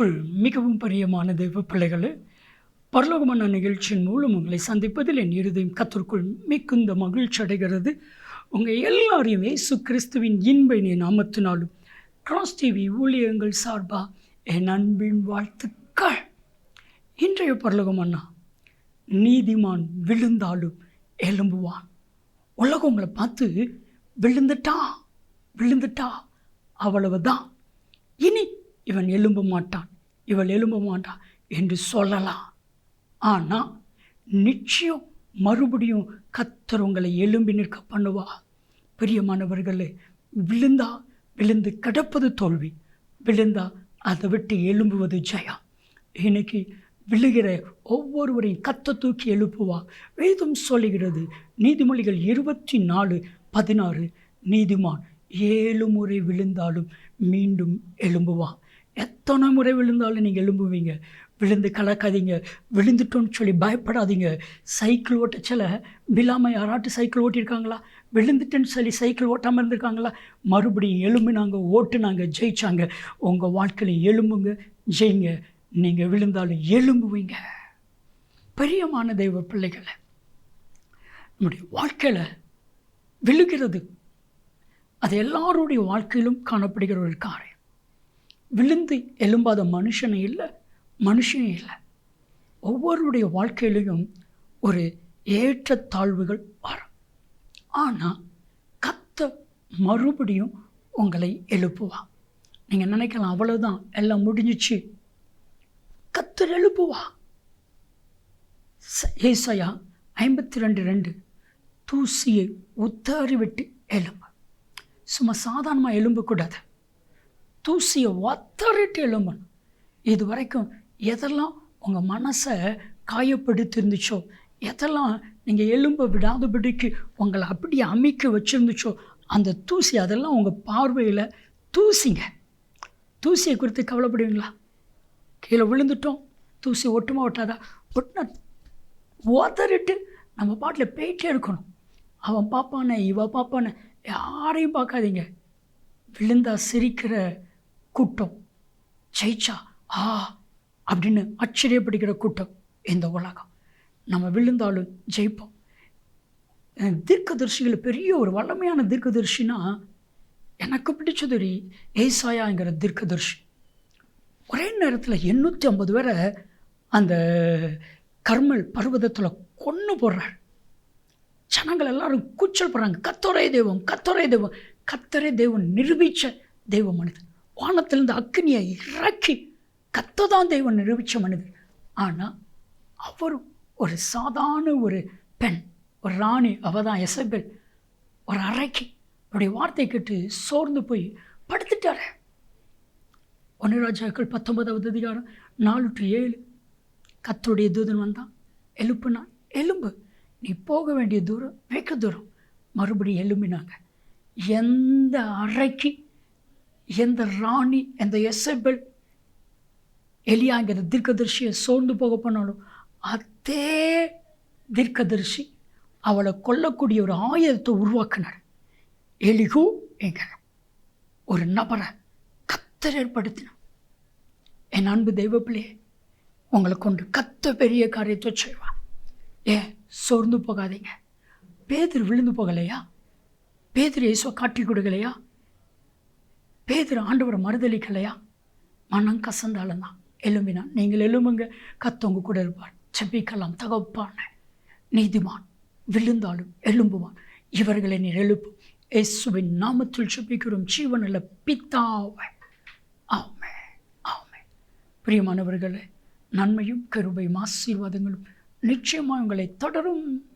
கிறிஸ்துவுக்குள் மிகவும் பிரியமான தெய்வ பிள்ளைகளே பரலோகமான நிகழ்ச்சியின் மூலம் உங்களை சந்திப்பதில் என் இருதயம் கத்திற்குள் மிகுந்த மகிழ்ச்சி அடைகிறது. உங்கள் எல்லாரையும் இயேசு கிறிஸ்துவின் இன்ப நாமத்தினாலும் கிராஸ் டிவி ஊழியங்கள் சார்பா என் அன்பின் வாழ்த்துக்கள். இன்றைய பரலோகம் அண்ணா நீதிமான் விழுந்தாலும் எழும்புவான். உலகம் உங்களை பார்த்து விழுந்துட்டா விழுந்துட்டா அவ்வளவுதான். இனி இவன் எழும்ப மாட்டான். இவள் எழும்ப மாட்டான் என்று சொல்லலாம். ஆனால் நிச்சயம் மறுபடியும் கத்தர் உங்களை எழும்பி நிற்க பண்ணுவா. பிரியமானவர்களே விழுந்தா விழுந்து கிடப்பது தோல்வி விழுந்தா அதை விட்டு எழும்புவது ஜெயா இன்னைக்கு விழுகிற ஒவ்வொருவரையும் கத்த தூக்கி எழுப்புவா. வேதம் சொல்லுகிறது நீதிமொழிகள் இருபத்தி நாலு பதினாறு நீதிமான் ஏழு முறை விழுந்தாலும் மீண்டும் எழும்புவான். எத்தனை முறை விழுந்தாலும் நீங்கள் எழும்புவீங்க. விழுந்து கலக்காதீங்க. விழுந்துட்டோன்னு சொல்லி பயப்படாதீங்க. சைக்கிள் ஓட்டச்சல விழாமல் யாராட்டும் சைக்கிள் ஓட்டியிருக்காங்களா? விழுந்துட்டேன்னு சொல்லி சைக்கிள் ஓட்டாமல் இருந்திருக்காங்களா? மறுபடியும் எலும்பினாங்க ஓட்டுனாங்க ஜெயிச்சாங்க. உங்கள் வாழ்க்கையில் எலும்புங்க ஜெயிங்க. நீங்கள் விழுந்தாலும் எலும்புவீங்க பிரியமான தெய்வ பிள்ளைகளை நம்முடைய வாழ்க்கையில் விழுகிறது. அது எல்லாருடைய வாழ்க்கையிலும் காணப்படுகிற ஒரு காரியம். விழுந்து எழும்பாத மனுஷனே இல்லை மனுஷனே இல்லை. ஒவ்வொருடைய வாழ்க்கையிலையும் ஒரு ஏற்றத்தாழ்வுகள் வரும். ஆனால் கத்த மறுபடியும் உங்களை எழுப்புவா நீங்கள் நினைக்கலாம் அவ்வளோதான் எல்லாம் முடிஞ்சிச்சு. கத்தர் எழுப்புவா ச- ஐம்பத்தி ரெண்டு ரெண்டு தூசியை உத்தாறிவிட்டு எழும்பு. சும்மா சாதாரணமாக எலும்பக்கூடாது தூசியை ஒத்தரிட்டு எழும்பணும் இது வரைக்கும் எதெல்லாம் உங்கள் மனசை காயப்படுத்தி இருந்துச்சோ எதெல்லாம் நீங்கள் எலும்ப விடாதபடிக்கு உங்களை அப்படியே அமைக்க வச்சுருந்துச்சோ அந்த தூசி அதெல்லாம் உங்கள் பார்வையில் தூசிங்க. தூசியை குறித்து கவலைப்படுவீங்களா? கீழே விழுந்துட்டோம். தூசி ஒட்டுமா ஒட்டாதா? ஒட்டினா ஓத்தரிட்டு நம்ம பாட்டில் போயிட்டே இருக்கணும் அவன் பார்ப்பானே இவ பார்ப்பானே யாரையும் பார்க்காதீங்க. விழுந்தா சிரிக்கிற கூட்டம். ஜெயிச்சா ஆ அப்படின்னு ஆச்சரியப்படுகிற கூட்டம் இந்த உலகம். நம்ம விழுந்தாலும் ஜெயிப்போம். அஹ் தீர்க்கதரிசிகள் பெரிய ஒரு வல்லமையான தீர்க்கதரிசினா எனக்கு பிடிச்சது ஒரு ஏசாயாங்கிற தீர்க்கதரிசி. ஒரே நேரத்தில் எண்ணூற்றி ஐம்பது பேரை அந்த கர்மல் பர்வதத்தில் கொன்று போடுறார். ஜனங்கள் எல்லாரும் கூச்சல் போடுறாங்க. கத்தோரே தெய்வம் கத்தோரே தெய்வம் கத்தரே தெய்வம் நிரூபித்த தெய்வ மனிதன். வானத்திலிருந்து அக்னியை இறக்கி கத்ததான் தெய்வம் நிரூபித்த மனிதர். ஆனால் அவரும் ஒரு சாதாரண ஒரு பெண் ஒரு ராணி அவதான் எசபெல் ஒரு அறைக்கு அவருடைய வார்த்தை கேட்டு சோர்ந்து போய் படுத்துட்டாரு. ஒன்று ராஜாக்கள் பத்தொன்பதாவது அதிகாரம் நாலு டு ஏழு. கத்தருடைய தூதன் வந்தான். எழுப்புனான். எலும்பு நீ போக வேண்டிய தூரம் வெகு தூரம். மறுபடியும் எலும்பினாங்க எந்த அறைக்கு எந்த ராணி எந்த எசபெல் எலியாங்கிற தீர்க்கதரிசியை சோர்ந்து போக போனாலும் அதே தீர்க்கதரிசி அவளை கொல்லக்கூடிய ஒரு ஆயுதத்தை உருவாக்கினார். எலிகு என்கிற ஒரு நபரை கத்தர் ஏற்படுத்தினார். என் அன்பு தெய்வப்பிள்ளையே உங்களை கொண்டு கத்த பெரிய காரியத்தை செய்வான் ஏன் சோர்ந்து போகாதீங்க. பேதர் விழுந்து போகலையா? பேதர் இயேசுவை காட்டி கொடுக்கலையா? பேதர் ஆண்டவரை மறுதளிக்கலையா மனம் கசந்தாலும் தான். எலும்பினான் நீங்கள் எலும்புங்க கத்தவங்க கூட இருப்பார். செப்பிக்கலாம் தகப்பான. நீதிமான். விழுந்தாலும் எழும்புவான். இவர்களை நீர் எழுப்பும். இயேசுவின் நாமத்தில் செப்பிக்கிறோம் ஜீவனில் பித்தாவை ஆமே ஆமே பிரியமானவர்களே நன்மையும் கருபையும் ஆசீர்வாதங்களும் நிச்சயமாக உங்களை தொடரும்.